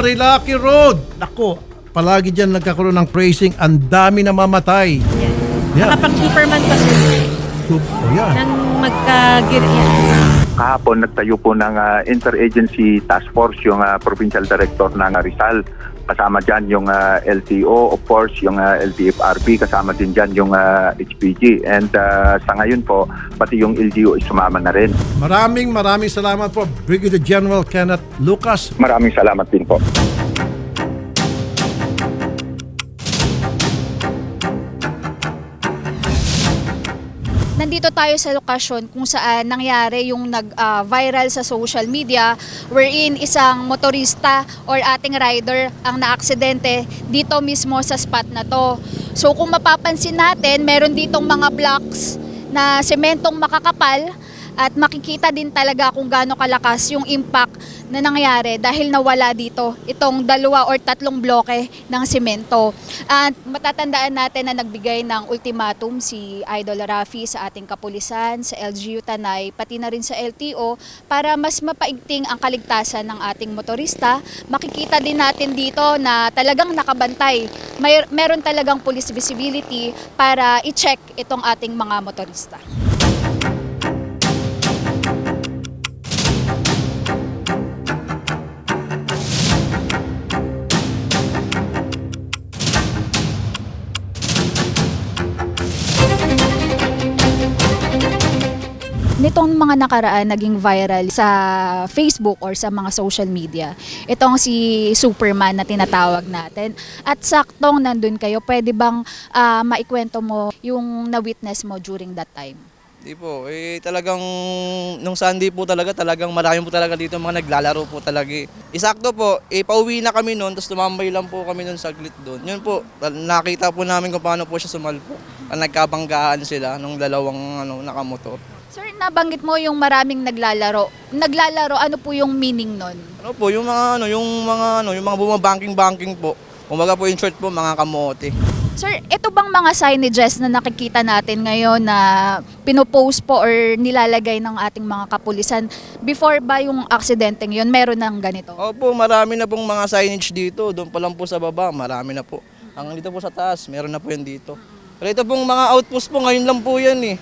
Marilaki Road. Nako, palagi dyan nagkakaroon ng praising. Ang dami na mamatay. Yan. Nakapag-Superman pa sir. Sub, oh yan. Nang magka-gear yan. Kahapon nagtayo po ng ah, interagency task force yung ah, provincial director ng ah, Rizal. Kasama dyan yung ah, LTO, of course, yung ah, LTFRB, kasama din dyan yung ah, HPG. And ah, sa ngayon po, pati yung LGU ay sumama na rin. Maraming maraming salamat po, Brigadier General Kenneth Lucas. Maraming salamat din po. Nandito tayo sa lokasyon kung saan nangyari yung nag-viral sa social media wherein isang motorista or ating rider ang naaksidente dito mismo sa spot na to. So kung mapapansin natin, meron ditong mga blocks na sementong makakapal at makikita din talaga kung gaano kalakas yung impact na nangyari dahil nawala dito itong dalawa or tatlong bloke ng semento. At matatandaan natin na nagbigay ng ultimatum si Idol Rafi sa ating kapulisan, sa LGU Tanay, pati na rin sa LTO para mas mapaigting ang kaligtasan ng ating motorista. Makikita din natin dito na talagang nakabantay. May, meron talagang police visibility para i-check itong ating mga motorista. Nitong mga nakaraan naging viral sa Facebook or sa mga social media. Itong si Superman na tinatawag natin. At saktong nandun kayo, pwede bang ah, maikwento mo yung na-witness mo during that time? Di po, eh talagang nung Sunday po talaga, talagang marami po talaga dito mga naglalaro po talaga. eh. Isakto po, eh pauwi na kami noon, tapos tumambay lang po kami noon saglit doon. Yun po, nakita po namin kung paano po siya sumalpo. Nagkabanggaan sila nung dalawang ano, nakamotor. Sir, nabanggit mo yung maraming naglalaro. Naglalaro, ano po yung meaning nun? Ano po, yung mga ano, yung mga ano, yung mga bumabanking-banking po. Kumbaga po in short po, mga kamote. Sir, ito bang mga signages na nakikita natin ngayon na pinopost po or nilalagay ng ating mga kapulisan, before ba yung aksidenteng yun, meron ng ganito? Opo, marami na pong mga signage dito. Doon pa lang po sa baba, marami na po. Ang dito po sa taas, meron na po yan dito. Pero ito pong mga outpost po, ngayon lang po yan eh.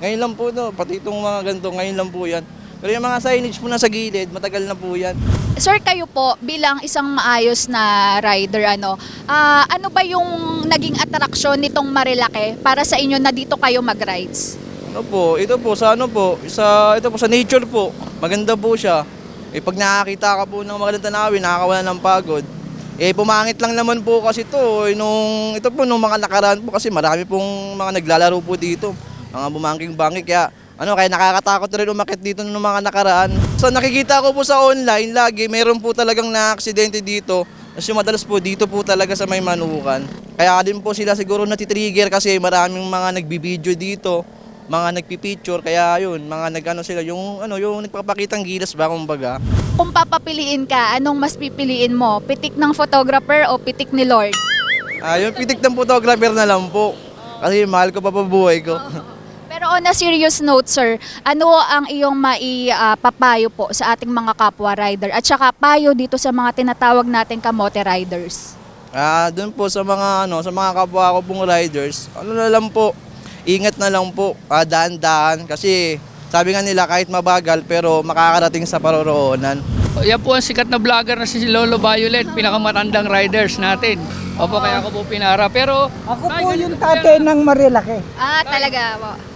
Ngayon lang po to, pati itong mga ganito, ngayon lang po yan. Pero yung mga signage po na sa gilid, matagal na po yan. Sir, kayo po bilang isang maayos na rider, ano, ah, ano ba yung naging atraksyon nitong Marilake para sa inyo na dito kayo mag-rides? Ano po, ito po, sa ano po, sa, ito po, sa nature po, maganda po siya. Eh, pag nakakita ka po ng magandang tanawin, nakakawala ng pagod. Eh, pumangit lang naman po kasi to, eh, nung, ito po, nung mga nakaraan po kasi marami pong mga naglalaro po dito. Mga bumangking bangik, kaya, ano, kaya nakakatakot rin umakit dito nung mga nakaraan. So, nakikita ko po sa online, lagi, meron po talagang na-aksidente dito. Yung madalas po, dito po talaga sa may manukan. Kaya din po sila siguro natitrigger kasi maraming mga nagbibideo dito mga nagpipicture kaya yun mga nagano sila yung ano yung nagpapakitang gilas ba kumbaga Kung papapiliin ka, anong mas pipiliin mo? Pitik ng photographer o pitik ni Lord? ah yung pitik ng photographer na lang po kasi mahal ko pa pa buhay ko on a serious note, sir, ano ang iyong maipapayo po sa ating mga kapwa rider at saka payo dito sa mga tinatawag nating kamote riders? ah doon po sa mga ano sa mga kapwa ko pong riders ano na lang po ingat na lang po ah, daan-daan kasi sabi nga nila kahit mabagal pero makakarating sa paroroonan Yan po ang sikat na vlogger na si Lolo Violet, pinakamatandang riders natin. Opo, kaya ako po pinara. Pero, Ako po yung tatay ng Marilaki. Ah, talaga po.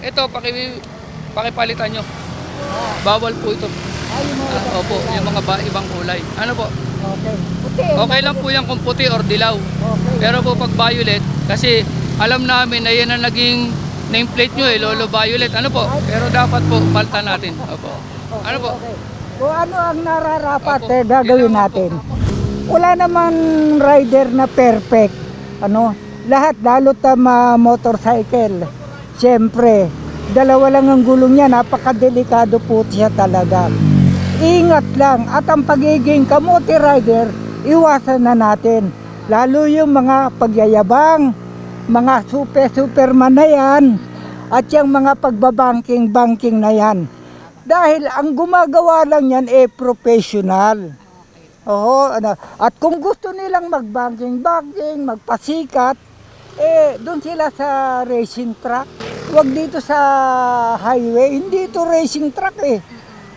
Ito, paki, pakipalitan nyo. Bawal po ito. Ah, opo, yung mga ba, ibang kulay. Ano po? Okay. Puti. Okay lang po yan kung puti or dilaw. Okay. Pero po pag violet, kasi alam namin na yan ang naging nameplate nyo eh, Lolo Violet. Ano po? Pero dapat po, paltan natin. Opo. Ano po? Okay. Kung ano ang nararapat Opo. eh, gagawin Yun lang po. natin. Wala naman rider na perfect. Ano, lahat lalo ta ma motorcycle. Siyempre, dalawa lang ang gulong niya, napakadelikado po siya talaga. Ingat lang at ang pagiging kamote rider, iwasan na natin. Lalo yung mga pagyayabang, mga super-superman na yan, at yung mga pagbabangking-banking na yan. Dahil ang gumagawa lang yan eh professional. Oo, ano. At kung gusto nilang mag-banking-banking, magpasikat, eh, doon sila sa racing track. Huwag dito sa highway. Hindi ito racing track eh.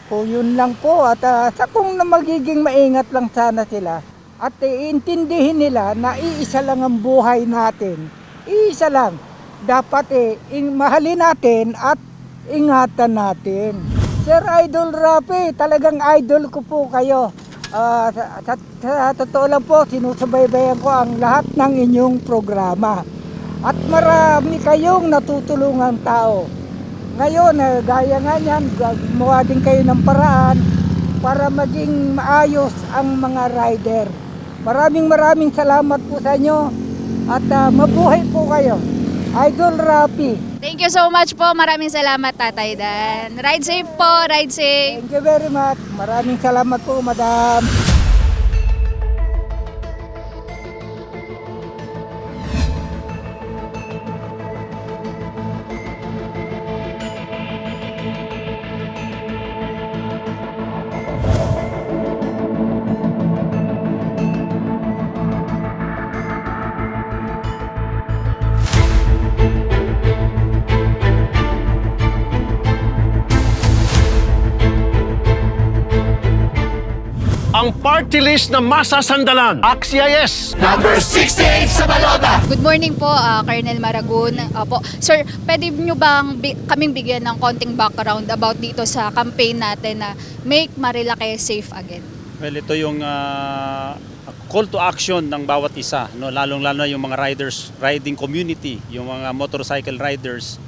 O yun lang po. At ah, sa kung na magiging maingat lang sana sila. At eh, intindihin nila na iisa lang ang buhay natin. Iisa lang. Dapat eh, mahalin natin at ingatan natin. Sir Idol Rapi, talagang idol ko po kayo. Ah, sa, sa, sa totoo lang po, sinusubaybayan ko ang lahat ng inyong programa. At marami kayong natutulungang tao. Ngayon, eh, gaya nga niyan, gumawa din kayo ng paraan para maging maayos ang mga rider. Maraming maraming salamat po sa inyo at ah, mabuhay po kayo. Idol Rapi. Thank you so much po. Maraming salamat, Tatay Dan. Ride safe po, ride safe. Thank you very much. Maraming salamat po, madam. Ang party list na masasandalan. Axia yes! Good morning po, ah, Colonel Maragun. Opo. Sir, pwede nyo bang bi- kaming bigyan ng konting background about dito sa campaign natin na Make Marilake Safe Again? Well, ito yung ah, call to action ng bawat isa, no? lalong-lalo na yung mga riders, riding community, yung mga motorcycle riders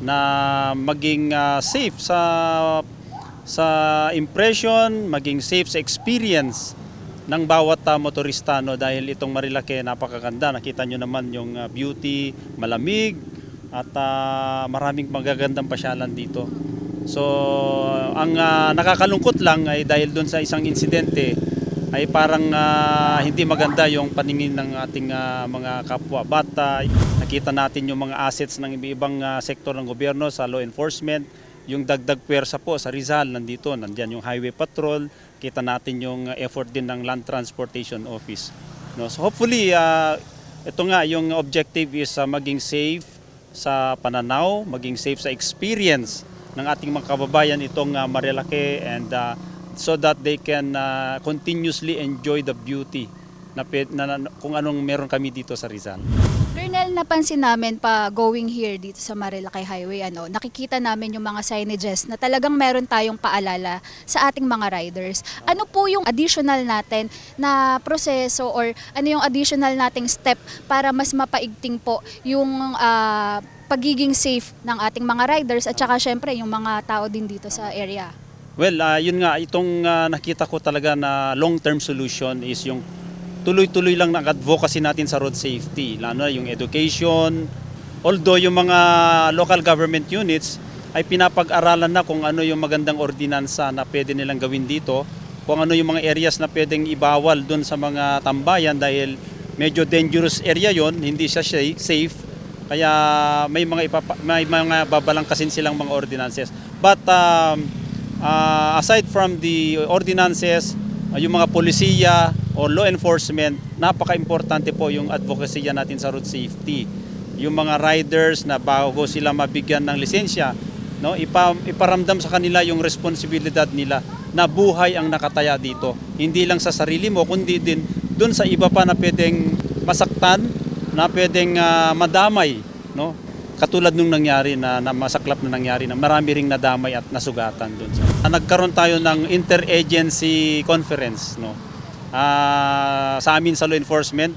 na maging ah, safe sa sa impression, maging safe sa experience ng bawat ah, motorista no dahil itong Marilake napakaganda. Nakita nyo naman yung ah, beauty, malamig at ah, maraming magagandang pasyalan dito. So, ang ah, nakakalungkot lang ay dahil doon sa isang insidente ay parang ah, hindi maganda yung paningin ng ating ah, mga kapwa bata. Nakita natin yung mga assets ng ibang ah, sektor ng gobyerno sa law enforcement, yung dagdag pwersa po sa Rizal nandito, nandiyan yung highway patrol, kita natin yung effort din ng Land Transportation Office. No, so hopefully ah, ito nga yung objective is ah, maging safe sa pananaw, maging safe sa experience ng ating mga kababayan itong uh, Marilake and uh, so that they can uh, continuously enjoy the beauty na, na, na- kung anong meron kami dito sa Rizal. Colonel, napansin namin pa going here dito sa Marilake Highway, ano, nakikita namin yung mga signages na talagang meron tayong paalala sa ating mga riders. Ano po yung additional natin na proseso or ano yung additional nating step para mas mapaigting po yung ah, pagiging safe ng ating mga riders at saka syempre yung mga tao din dito sa area? Well, uh, yun nga, itong uh, nakita ko talaga na long-term solution is yung tuloy-tuloy lang ng advocacy natin sa road safety, lalo na yung education. Although yung mga local government units ay pinapag-aralan na kung ano yung magandang ordinansa na pwede nilang gawin dito, kung ano yung mga areas na pwedeng ibawal doon sa mga tambayan dahil medyo dangerous area yon, hindi siya safe. Kaya may mga ipapa, may mga babalangkasin silang mga ordinances. But um, uh, aside from the ordinances, yung mga polisiya o law enforcement, napaka-importante po yung advocacy natin sa road safety. Yung mga riders na bago sila mabigyan ng lisensya, no, ipa, iparamdam sa kanila yung responsibilidad nila na buhay ang nakataya dito. Hindi lang sa sarili mo, kundi din dun sa iba pa na pwedeng masaktan, na pwedeng ah, madamay, no? Katulad nung nangyari na, na masaklap na nangyari na marami ring nadamay at nasugatan doon. Nagkaroon tayo ng interagency conference, no? Ah, sa amin sa law enforcement,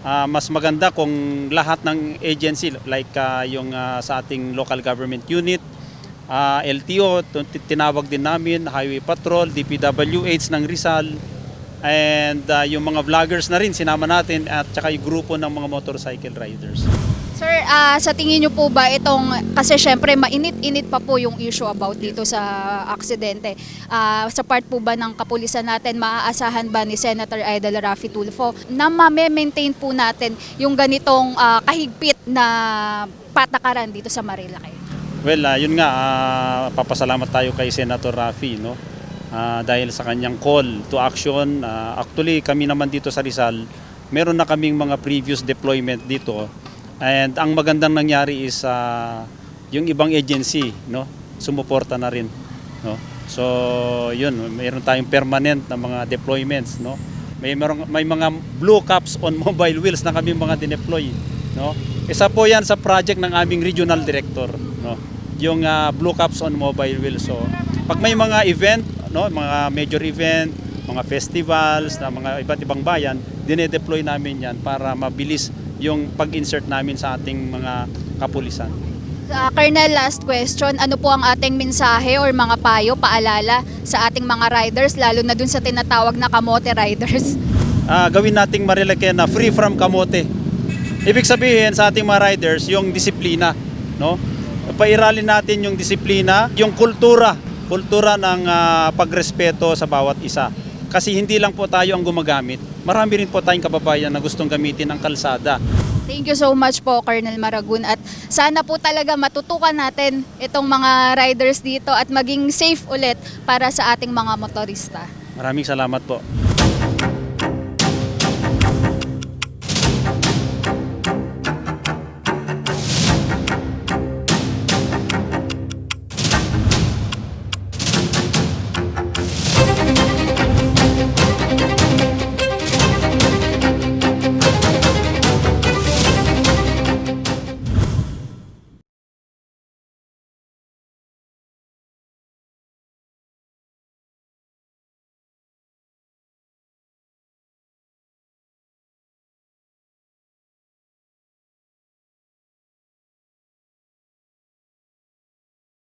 ah, mas maganda kung lahat ng agency like ah, yung ah, sa ating local government unit, ah, LTO, tinawag din namin, Highway Patrol, DPWH ng Rizal, and ah, yung mga vloggers na rin sinama natin at saka yung grupo ng mga motorcycle riders. Sir, ah, sa tingin niyo po ba itong, kasi syempre mainit-init pa po yung issue about dito sa aksidente. Ah, sa part po ba ng kapulisan natin, maaasahan ba ni Senator Idol Rafi Tulfo na ma-maintain po natin yung ganitong ah, kahigpit na patakaran dito sa Marilake? Well, ah, yun nga, ah, papasalamat tayo kay Senator Rafi, no? ah, dahil sa kanyang call to action. Ah, actually, kami naman dito sa Rizal, meron na kaming mga previous deployment dito. And ang magandang nangyari is ah, yung ibang agency, no, sumuporta na rin, no. So, yun, meron tayong permanent na mga deployments, no. May merong, may mga blue caps on mobile wheels na kami mga dineploy, no. Isa po 'yan sa project ng aming regional director, no. Yung ah, blue caps on mobile wheels. So, pag may mga event, no, mga major event, mga festivals na mga iba't ibang bayan, dinedeploy namin 'yan para mabilis yung pag-insert namin sa ating mga kapulisan. Ah, Colonel, last question. Ano po ang ating mensahe or mga payo, paalala sa ating mga riders, lalo na dun sa tinatawag na kamote riders? ah, gawin nating Marilake na free from kamote. Ibig sabihin sa ating mga riders, yung disiplina, no? Pairalin natin yung disiplina, yung kultura, kultura ng ah, pagrespeto sa bawat isa. Kasi hindi lang po tayo ang gumagamit. Marami rin po tayong kababayan na gustong gamitin ang kalsada. Thank you so much po, Colonel Maragun. At sana po talaga matutukan natin itong mga riders dito at maging safe ulit para sa ating mga motorista. Maraming salamat po.